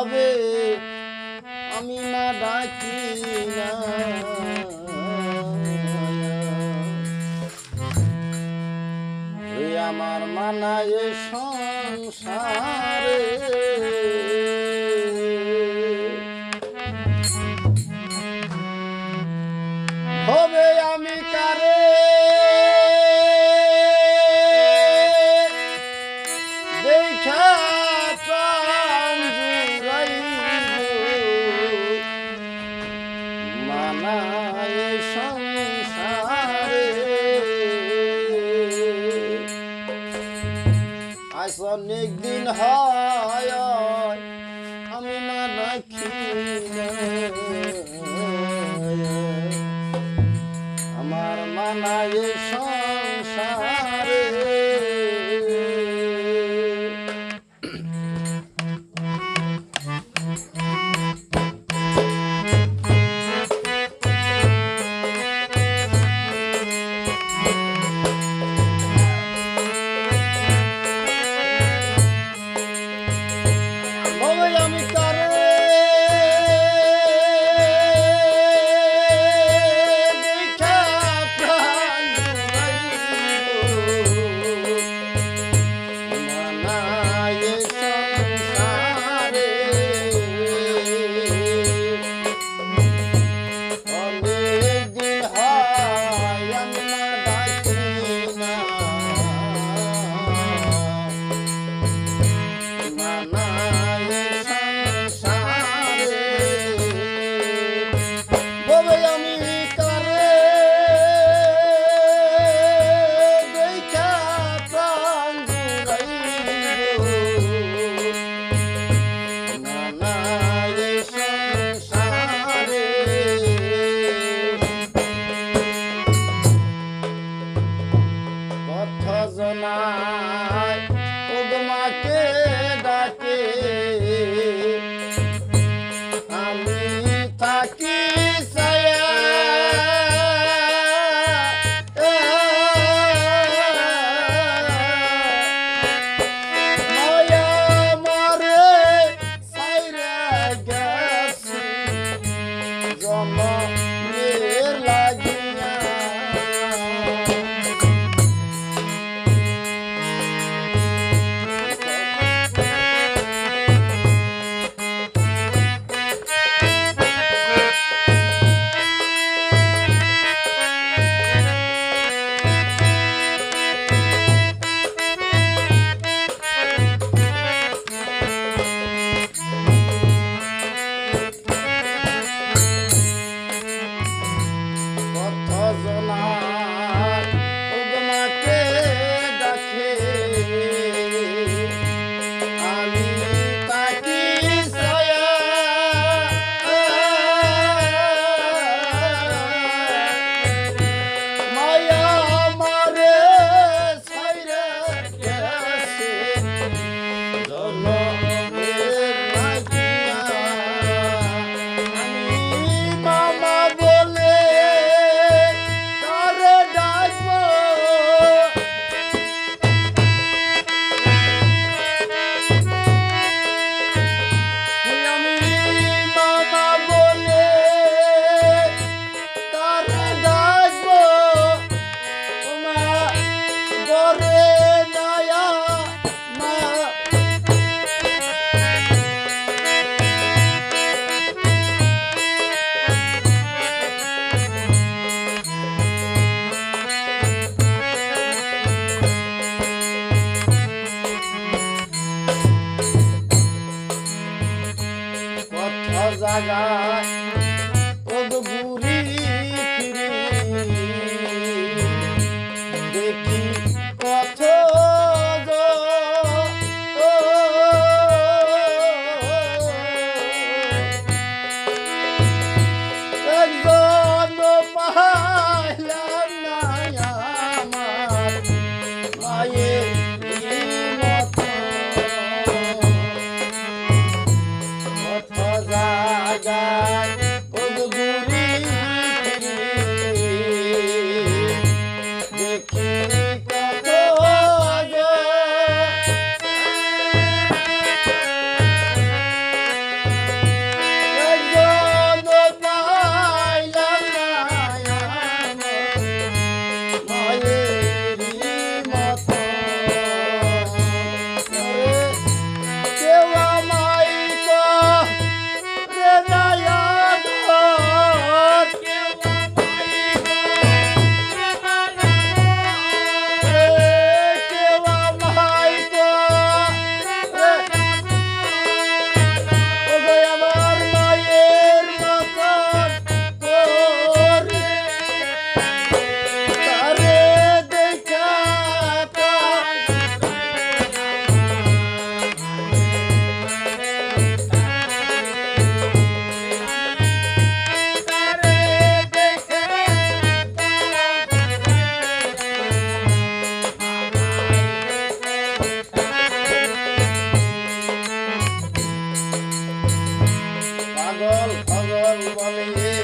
হবে আমি না ডাকি না। আমার মানায় সংসারে আজ অনেক দিন হয় আমি না রাখি Allah. Pagal, Pagal, Pagal, Pagal, Pagal,